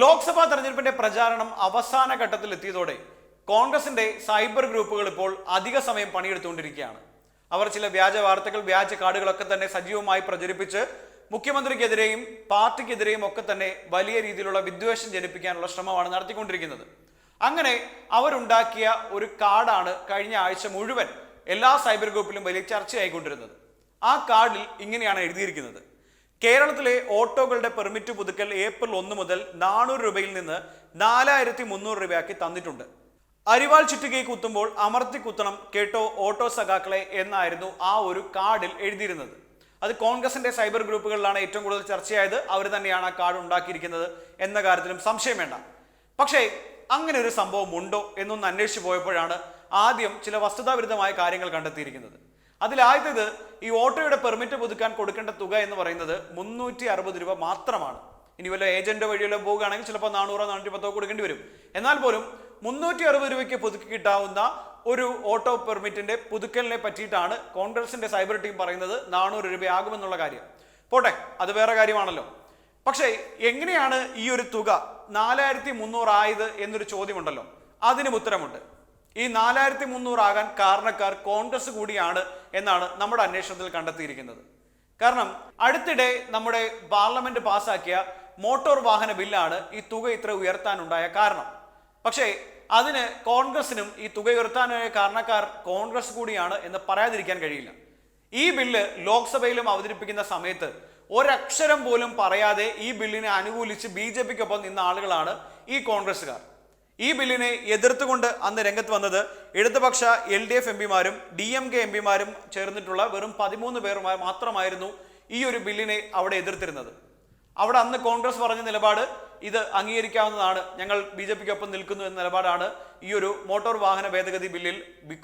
ലോക്സഭാ തെരഞ്ഞെടുപ്പിന്റെ പ്രചാരണം അവസാന ഘട്ടത്തിൽ എത്തിയതോടെ കോൺഗ്രസിന്റെ സൈബർ ഗ്രൂപ്പുകൾ ഇപ്പോൾ അധിക സമയം പണിയെടുത്തുകൊണ്ടിരിക്കുകയാണ്. അവർ ചില വ്യാജ വാർത്തകൾ വ്യാജ കാർഡുകളൊക്കെ തന്നെ സജീവമായി പ്രചരിപ്പിച്ച് മുഖ്യമന്ത്രിക്കെതിരെയും പാർട്ടിക്കെതിരെയും ഒക്കെ തന്നെ വലിയ രീതിയിലുള്ള വിദ്വേഷം ജനിപ്പിക്കാനുള്ള ശ്രമമാണ് നടത്തിക്കൊണ്ടിരിക്കുന്നത്. അങ്ങനെ അവരുണ്ടാക്കിയ ഒരു കാർഡാണ് കഴിഞ്ഞ ആഴ്ച മുഴുവൻ എല്ലാ സൈബർ ഗ്രൂപ്പിലും വലിയ ചർച്ചയായിക്കൊണ്ടിരുന്നത്. ആ കാർഡിൽ ഇങ്ങനെയാണ് എഴുതിയിരിക്കുന്നത്. കേരളത്തിലെ ഓട്ടോകളുടെ പെർമിറ്റ് പുതുക്കൽ ഏപ്രിൽ ഒന്ന് മുതൽ നാനൂറ് രൂപയിൽ നിന്ന് നാലായിരത്തി മുന്നൂറ് രൂപയാക്കി തന്നിട്ടുണ്ട്. അരിവാൾ ചുറ്റുകൈ കുത്തുമ്പോൾ അമർത്തി കുത്തണം കേട്ടോ ഓട്ടോ സഖാക്കളെ എന്നായിരുന്നു ആ ഒരു കാർഡിൽ എഴുതിയിരുന്നത്. അത് കോൺഗ്രസിന്റെ സൈബർ ഗ്രൂപ്പുകളിലാണ് ഏറ്റവും കൂടുതൽ ചർച്ചയായത്. അവർ തന്നെയാണ് ആ കാർഡ് ഉണ്ടാക്കിയിരിക്കുന്നത് എന്ന കാര്യത്തിലും സംശയം വേണ്ട. പക്ഷേ അങ്ങനെ ഒരു സംഭവം ഉണ്ടോ എന്നൊന്ന് അന്വേഷിച്ചു പോയപ്പോഴാണ് ആദ്യം ചില വസ്തുതാവിരുദ്ധമായ കാര്യങ്ങൾ കണ്ടെത്തിയിരിക്കുന്നത്. അതിലാദ്യത് ഈ ഓട്ടോയുടെ പെർമിറ്റ് പുതുക്കാൻ കൊടുക്കേണ്ട തുക എന്ന് പറയുന്നത് മുന്നൂറ്റി അറുപത് രൂപ മാത്രമാണ്. ഇനി വല്ല ഏജന്റ് വഴിയുള്ള പോവുകയാണെങ്കിൽ ചിലപ്പോൾ നാനൂറോ നാനൂറ്റി പത്തോ കൊടുക്കേണ്ടി വരും. എന്നാൽ പോലും മുന്നൂറ്റി അറുപത് രൂപയ്ക്ക് പുതുക്കി കിട്ടാവുന്ന ഒരു ഓട്ടോ പെർമിറ്റിന്റെ പുതുക്കലിനെ പറ്റിയിട്ടാണ് കോൺഗ്രസിന്റെ സൈബർ ടീം പറയുന്നത് നാനൂറ് രൂപയാകുമെന്നുള്ള കാര്യം. പോട്ടെ അത് വേറെ കാര്യമാണല്ലോ. പക്ഷേ എങ്ങനെയാണ് ഈ ഒരു തുക നാലായിരത്തി മുന്നൂറായത് എന്നൊരു ചോദ്യമുണ്ടല്ലോ. അതിനും ഉത്തരമുണ്ട്. ഈ നാലായിരത്തി മുന്നൂറാകാൻ കാരണക്കാർ കോൺഗ്രസ് കൂടിയാണ് എന്നാണ് നമ്മുടെ അന്വേഷണത്തിൽ കണ്ടെത്തിയിരിക്കുന്നത്. കാരണം അടുത്തിടെ നമ്മുടെ പാർലമെന്റ് പാസാക്കിയ മോട്ടോർ വാഹന ബില്ലാണ് ഈ തുക ഇത്ര ഉയർത്താനുണ്ടായ കാരണം. പക്ഷേ അതിന് കോൺഗ്രസിനും ഈ തുക ഉയർത്താനായ കാരണക്കാർ കോൺഗ്രസ് കൂടിയാണ് എന്ന് പറയാതിരിക്കാൻ കഴിയില്ല. ഈ ബില്ല് ലോക്സഭയിലും അവതരിപ്പിക്കുന്ന സമയത്ത് ഒരക്ഷരം പോലും പറയാതെ ഈ ബില്ലിനെ അനുകൂലിച്ച് ബി ജെ പിക്കൊപ്പം നിന്ന ആളുകളാണ് ഈ കോൺഗ്രസ്സുകാർ. ഈ ബില്ലിനെ എതിർത്തുകൊണ്ട് അന്ന് രംഗത്ത് വന്നത് ഇടതുപക്ഷ എൽ ഡി എഫ് എം പിമാരും ഡി എം കെ എം പിമാരും ചേർന്നിട്ടുള്ള വെറും പതിമൂന്ന് പേർ മാത്രമായിരുന്നു ഈ ഒരു ബില്ലിനെ അവിടെ എതിർത്തിരുന്നത്. അവിടെ അന്ന് കോൺഗ്രസ് പറഞ്ഞ നിലപാട് ഇത് അംഗീകരിക്കാവുന്നതാണ്. ഞങ്ങൾ ബി ജെ പിക്കൊപ്പം നിൽക്കുന്നു എന്ന നിലപാടാണ് ഈ ഒരു മോട്ടോർ വാഹന ഭേദഗതി ബില്ലിൽ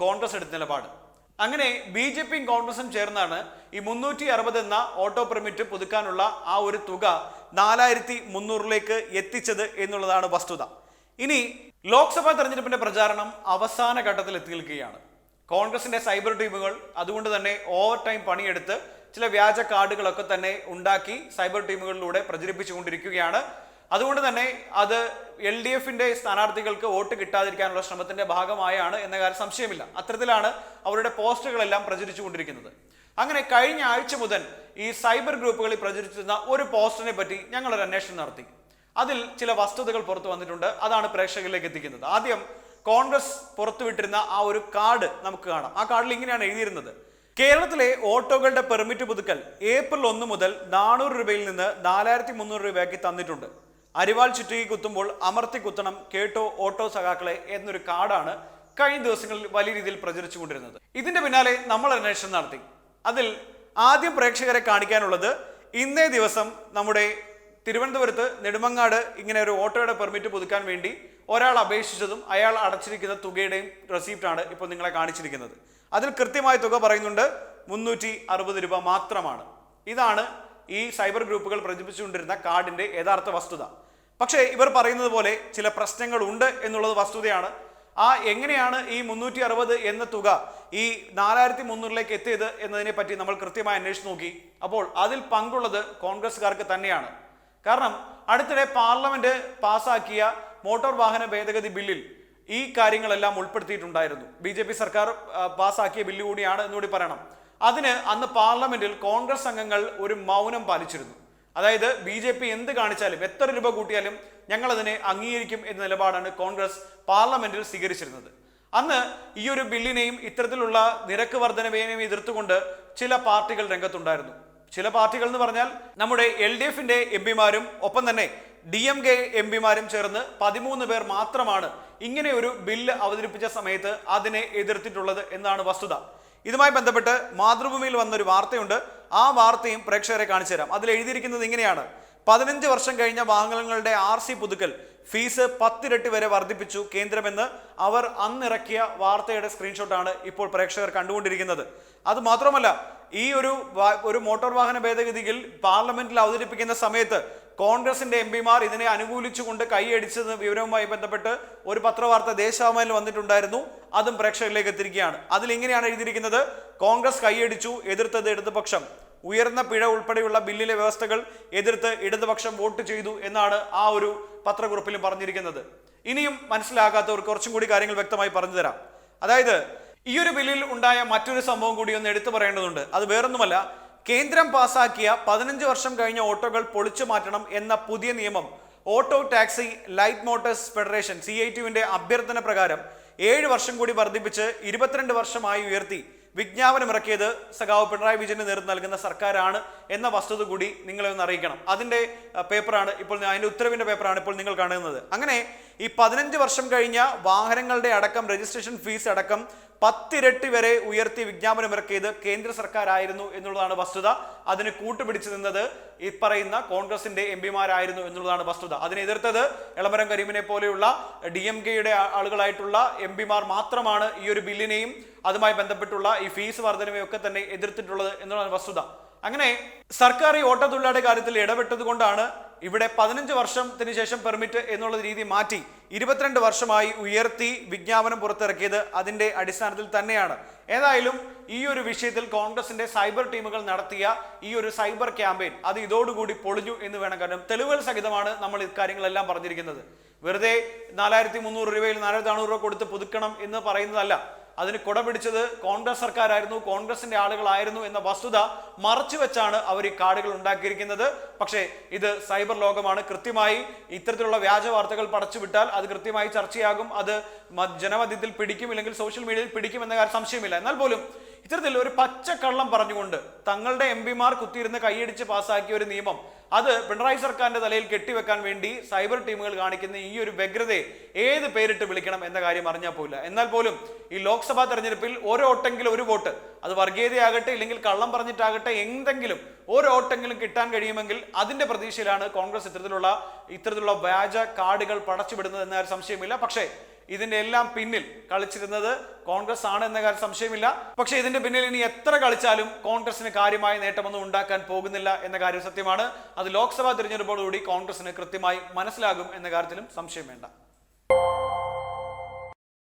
കോൺഗ്രസ് എടുത്ത നിലപാട്. അങ്ങനെ ബി ജെ പിയും കോൺഗ്രസും ചേർന്നാണ് ഈ മുന്നൂറ്റി അറുപത് എന്ന ഓട്ടോ പെർമിറ്റ് പുതുക്കാനുള്ള ആ ഒരു തുക നാലായിരത്തി മുന്നൂറിലേക്ക് എത്തിച്ചത് എന്നുള്ളതാണ് വസ്തുത. ഇനി ലോക്സഭാ തെരഞ്ഞെടുപ്പിന്റെ പ്രചാരണം അവസാന ഘട്ടത്തിൽ എത്തി നിൽക്കുകയാണ് കോൺഗ്രസിന്റെ സൈബർ ടീമുകൾ അതുകൊണ്ട് തന്നെ ഓവർ ടൈം പണിയെടുത്ത് ചില വ്യാജ കാർഡുകളൊക്കെ തന്നെ ഉണ്ടാക്കി സൈബർ ടീമുകളിലൂടെ പ്രചരിപ്പിച്ചുകൊണ്ടിരിക്കുകയാണ്. അതുകൊണ്ട് തന്നെ അത് എൽ ഡി എഫിന്റെ സ്ഥാനാർത്ഥികൾക്ക് വോട്ട് കിട്ടാതിരിക്കാനുള്ള ശ്രമത്തിന്റെ ഭാഗമായാണ് എന്ന കാര്യം സംശയമില്ല. അത്തരത്തിലാണ് അവരുടെ പോസ്റ്ററുകളെല്ലാം പ്രചരിച്ചുകൊണ്ടിരിക്കുന്നത്. അങ്ങനെ കഴിഞ്ഞ ആഴ്ച മുതൽ ഈ സൈബർ ഗ്രൂപ്പുകളിൽ പ്രചരിച്ചിരുന്ന ഒരു പോസ്റ്ററിനെ പറ്റി ഞങ്ങളൊരു അന്വേഷണം നടത്തി. അതിൽ ചില വസ്തുതകൾ പുറത്തു വന്നിട്ടുണ്ട്. അതാണ് പ്രേക്ഷകരിലേക്ക് എത്തിക്കുന്നത്. ആദ്യം കോൺഗ്രസ് പുറത്തുവിട്ടിരുന്ന ആ ഒരു കാർഡ് നമുക്ക് കാണാം. ആ കാർഡിൽ ഇങ്ങനെയാണ് എഴുതിയിരുന്നത്. കേരളത്തിലെ ഓട്ടോകളുടെ പെർമിറ്റ് പുതുക്കൽ ഏപ്രിൽ ഒന്ന് മുതൽ നാനൂറ് രൂപയിൽ നിന്ന് നാലായിരത്തി മുന്നൂറ് രൂപയാക്കി തന്നിട്ടുണ്ട്. അരിവാൾ ചുറ്റുകി കുത്തുമ്പോൾ അമർത്തി കുത്തണം കേട്ടോ ഓട്ടോ സഖാക്കളെ എന്നൊരു കാർഡാണ് കഴിഞ്ഞ ദിവസങ്ങളിൽ വലിയ രീതിയിൽ പ്രചരിച്ചുകൊണ്ടിരുന്നത്. ഇതിന്റെ പിന്നാലെ നമ്മൾ അന്വേഷണം നടത്തി. അതിൽ ആദ്യം പ്രേക്ഷകരെ കാണിക്കാനുള്ളത് ഇന്നേ ദിവസം നമ്മുടെ തിരുവനന്തപുരത്ത് നെടുമങ്ങാട് ഇങ്ങനെ ഒരു ഓട്ടോയുടെ പെർമിറ്റ് പുതുക്കാൻ വേണ്ടി ഒരാൾ അപേക്ഷിച്ചതും അയാൾ അടച്ചിരിക്കുന്ന തുകയുടെയും റെസീപ്റ്റാണ് ഇപ്പോൾ നിങ്ങളെ കാണിച്ചിരിക്കുന്നത്. അതിൽ കൃത്യമായ തുക പറയുന്നുണ്ട് മുന്നൂറ്റി അറുപത് രൂപ മാത്രമാണ്. ഇതാണ് ഈ സൈബർ ഗ്രൂപ്പുകൾ പ്രചരിപ്പിച്ചുകൊണ്ടിരുന്ന കാർഡിന്റെ യഥാർത്ഥ വസ്തുത. പക്ഷേ ഇവർ പറയുന്നത് പോലെ ചില പ്രശ്നങ്ങൾ ഉണ്ട് എന്നുള്ളത് വസ്തുതയാണ്. ആ എങ്ങനെയാണ് ഈ മുന്നൂറ്റി അറുപത് എന്ന തുക ഈ നാലായിരത്തി മുന്നൂറിലേക്ക് എത്തിയത് എന്നതിനെ പറ്റി നമ്മൾ കൃത്യമായി അന്വേഷിച്ച് നോക്കി. അപ്പോൾ അതിൽ പങ്കുള്ളത് കോൺഗ്രസ്സുകാർക്ക് തന്നെയാണ്. കാരണം അടുത്തിടെ പാർലമെന്റ് പാസാക്കിയ മോട്ടോർ വാഹന ഭേദഗതി ബില്ലിൽ ഈ കാര്യങ്ങളെല്ലാം ഉൾപ്പെടുത്തിയിട്ടുണ്ടായിരുന്നു. ബി ജെ പി സർക്കാർ പാസാക്കിയ ബില്ല് കൂടിയാണ് എന്നുകൂടി പറയണം. അതിന് അന്ന് പാർലമെന്റിൽ കോൺഗ്രസ് അംഗങ്ങൾ ഒരു മൗനം പാലിച്ചിരുന്നു. അതായത് ബി ജെ പി എന്ത് കാണിച്ചാലും എത്ര രൂപ കൂട്ടിയാലും ഞങ്ങൾ അതിനെ അംഗീകരിക്കും എന്ന നിലപാടാണ് കോൺഗ്രസ് പാർലമെന്റിൽ സ്വീകരിച്ചിരുന്നത്. അന്ന് ഈ ഒരു ബില്ലിനെയും ഇത്തരത്തിലുള്ള നിരക്ക് വർധനവിനെയും എതിർത്തുകൊണ്ട് ചില പാർട്ടികൾ രംഗത്തുണ്ടായിരുന്നു. ചില പാർട്ടികൾ എന്ന് പറഞ്ഞാൽ നമ്മുടെ എൽ ഡി എഫിന്റെ എം പിമാരും ഒപ്പം തന്നെ ഡി എം കെ എം പിമാരും ചേർന്ന് പതിമൂന്ന് പേർ മാത്രമാണ് ഇങ്ങനെ ഒരു ബില്ല് അവതരിപ്പിച്ച സമയത്ത് അതിനെ എതിർത്തിട്ടുള്ളത് എന്നാണ് വസ്തുത. ഇതുമായി ബന്ധപ്പെട്ട് മാതൃഭൂമിയിൽ വന്നൊരു വാർത്തയുണ്ട്. ആ വാർത്തയും പ്രേക്ഷകരെ കാണിച്ചു തരാം അതിൽ എഴുതിയിരിക്കുന്നത് ഇങ്ങനെയാണ്. പതിനഞ്ച് വർഷം കഴിഞ്ഞ വാഹനങ്ങളുടെ ആർ സി പുതുക്കൽ ഫീസ് പത്തിരട്ടി വരെ വർദ്ധിപ്പിച്ചു കേന്ദ്രമെന്ന് അവർ അന്നിറക്കിയ വാർത്തയുടെ സ്ക്രീൻഷോട്ടാണ് ഇപ്പോൾ പ്രേക്ഷകർ കണ്ടുകൊണ്ടിരിക്കുന്നത്. അത് മാത്രമല്ല ഈ ഒരു ഒരു മോട്ടോർ വാഹന ഭേദഗതിയിൽ പാർലമെന്റിൽ അവതരിപ്പിക്കുന്ന സമയത്ത് കോൺഗ്രസിന്റെ എം പിമാർ ഇതിനെ അനുകൂലിച്ചുകൊണ്ട് കൈയടിച്ചത് വിവരവുമായി ബന്ധപ്പെട്ട് ഒരു പത്രവാർത്ത ദേശാഭിമാനിൽ വന്നിട്ടുണ്ടായിരുന്നു. അതും പ്രേക്ഷകരിലേക്ക് എത്തിരിക്കുകയാണ് അതിൽ ഇങ്ങനെയാണ് എഴുതിയിരിക്കുന്നത്. കോൺഗ്രസ് കൈയടിച്ചു എതിർത്തത് ഇടതുപക്ഷം. ഉയർന്ന പിഴ ഉൾപ്പെടെയുള്ള ബില്ലിലെ വ്യവസ്ഥകൾ എതിർത്ത് ഇടതുപക്ഷം വോട്ട് ചെയ്തു എന്നാണ് ആ ഒരു പത്രക്കുറിപ്പിലും പറഞ്ഞിരിക്കുന്നത്. ഇനിയും മനസ്സിലാകാത്തവർ കുറച്ചും കൂടി കാര്യങ്ങൾ വ്യക്തമായി പറഞ്ഞു തരാം. അതായത് ഈ ഒരു ബില്ലിൽ ഉണ്ടായ മറ്റൊരു സംഭവം കൂടി ഒന്ന് എടുത്തു പറയേണ്ടതുണ്ട്. അത് വേറൊന്നുമല്ല കേന്ദ്രം പാസാക്കിയ പതിനഞ്ച് വർഷം കഴിഞ്ഞ ഓട്ടോകൾ പൊളിച്ചു മാറ്റണം എന്ന പുതിയ നിയമം auto taxi light motors federation C I ടിയുവിന്റെ അഭ്യർത്ഥന പ്രകാരം ഏഴ് വർഷം കൂടി വർദ്ധിപ്പിച്ച് ഇരുപത്തിരണ്ട് വർഷമായി ഉയർത്തി. വിജ്ഞാപനമിറക്കിയത് സഖാവ് പിണറായി വിജയന് നേതൃത്വം നൽകുന്ന സർക്കാരാണ് എന്ന വസ്തുത കൂടി നിങ്ങളെ ഒന്ന് അറിയിക്കണം. അതിന്റെ പേപ്പറാണ് ഇപ്പോൾ അതിന്റെ ഉത്തരവിന്റെ പേപ്പറാണ് ഇപ്പോൾ നിങ്ങൾ കാണുന്നത്. അങ്ങനെ ഈ പതിനഞ്ച് വർഷം കഴിഞ്ഞ വാഹനങ്ങളുടെ അടക്കം രജിസ്ട്രേഷൻ ഫീസ് അടക്കം പത്തിരട്ടി വരെ ഉയർത്തി വിജ്ഞാപനമിറക്കിയത് കേന്ദ്ര സർക്കാരായിരുന്നു എന്നുള്ളതാണ് വസ്തുത. അതിന് കൂട്ടുപിടിച്ചു നിന്നത് ഈ പറയുന്ന കോൺഗ്രസിന്റെ എം പിമാരായിരുന്നു എന്നുള്ളതാണ് വസ്തുത. അതിനെ എതിർത്തത് എളമരം കരീമിനെ പോലെയുള്ള ഡി എം കെയുടെ ആളുകളായിട്ടുള്ള എം പിമാർ മാത്രമാണ് ഈ ഒരു ബില്ലിനെയും അതുമായി ബന്ധപ്പെട്ടുള്ള ഈ ഫീസ് വർധനവയൊക്കെ തന്നെ എതിർത്തിട്ടുള്ളത് എന്നുള്ളതാണ് വസ്തുത. അങ്ങനെ സർക്കാർ ഈ ഓട്ടോ തൊഴിലാളിയുടെ കാര്യത്തിൽ ഇടപെട്ടത് കൊണ്ടാണ് ഇവിടെ പതിനഞ്ച് വർഷത്തിന് ശേഷം പെർമിറ്റ് എന്നുള്ള രീതി മാറ്റി ഇരുപത്തിരണ്ട് വർഷമായി ഉയർത്തി വിജ്ഞാപനം പുറത്തിറക്കിയത് അതിന്റെ അടിസ്ഥാനത്തിൽ തന്നെയാണ്. ഏതായാലും ഈ ഒരു വിഷയത്തിൽ കോൺഗ്രസിന്റെ സൈബർ ടീമുകൾ നടത്തിയ ഈ ഒരു സൈബർ ക്യാമ്പയിൻ അത് ഇതോടുകൂടി പൊളിഞ്ഞു എന്ന് വേണം കാരണം തെളിവുകൾ സഹിതമാണ് നമ്മൾ ഇക്കാര്യങ്ങളെല്ലാം പറഞ്ഞിരിക്കുന്നത്. വെറുതെ നാലായിരത്തി മുന്നൂറ് രൂപയിൽ നാലായിരത്തി നാനൂറ് രൂപ കൊടുത്ത് പുതുക്കണം എന്ന് പറയുന്നതല്ല. അതിന് കുട പിടിച്ചത് കോൺഗ്രസ് സർക്കാരായിരുന്നു കോൺഗ്രസിന്റെ ആളുകളായിരുന്നു എന്ന വസ്തുത മറച്ചു വെച്ചാണ് അവർ ഈ കാർഡുകൾ ഉണ്ടാക്കിയിരിക്കുന്നത്. പക്ഷേ ഇത് സൈബർ ലോകമാണ്. കൃത്യമായി ഇത്തരത്തിലുള്ള വ്യാജ വാർത്തകൾ പടച്ചുവിട്ടാൽ അത് കൃത്യമായി ചർച്ചയാകും. അത് ജനമധ്യത്തിൽ പിടിക്കും ഇല്ലെങ്കിൽ സോഷ്യൽ മീഡിയയിൽ പിടിക്കും എന്ന കാര്യം സംശയമില്ല. എന്നാൽ പോലും ഇത്തരത്തിൽ ഒരു പച്ചക്കള്ളം പറഞ്ഞുകൊണ്ട് തങ്ങളുടെ എം പിമാർ കുത്തിയിരുന്ന് കൈയടിച്ച് പാസാക്കിയ ഒരു നിയമം അത് പിണറായി സർക്കാരിന്റെ തലയിൽ കെട്ടിവെക്കാൻ വേണ്ടി സൈബർ ടീമുകൾ കാണിക്കുന്ന ഈ ഒരു വ്യഗ്രതയെ ഏത് പേരിട്ട് വിളിക്കണം എന്ന കാര്യം അറിഞ്ഞാൽ പോയില്ല എന്നാൽ പോലും ഈ ലോക്സഭാ തെരഞ്ഞെടുപ്പിൽ ഒരു വോട്ടെങ്കിലും ഒരു വോട്ട് അത് വർഗീയതയാകട്ടെ ഇല്ലെങ്കിൽ കള്ളം പറഞ്ഞിട്ടാകട്ടെ എന്തെങ്കിലും ഒരു വോട്ടെങ്കിലും കിട്ടാൻ കഴിയുമെങ്കിൽ അതിന്റെ പ്രതീക്ഷയിലാണ് കോൺഗ്രസ് ഇത്തരത്തിലുള്ള ഇത്തരത്തിലുള്ള വ്യാജ കാർഡുകൾ പടച്ചുവിടുന്നത് എന്ന സംശയമില്ല പക്ഷേ ഇതിന്റെ എല്ലാം പിന്നിൽ കളിച്ചിരുന്നത് കോൺഗ്രസ് ആണ് എന്ന കാര്യം സംശയമില്ല. പക്ഷെ ഇതിന്റെ പിന്നിൽ ഇനി എത്ര കളിച്ചാലും കോൺഗ്രസിന് കാര്യമായ നേട്ടമൊന്നും ഉണ്ടാക്കാൻ പോകുന്നില്ല എന്ന കാര്യം സത്യമാണ്. അത് ലോക്സഭാ തിരഞ്ഞെടുപ്പോടുകൂടി കോൺഗ്രസിന് കൃത്യമായി മനസ്സിലാകും എന്ന കാര്യത്തിലും സംശയം വേണ്ട.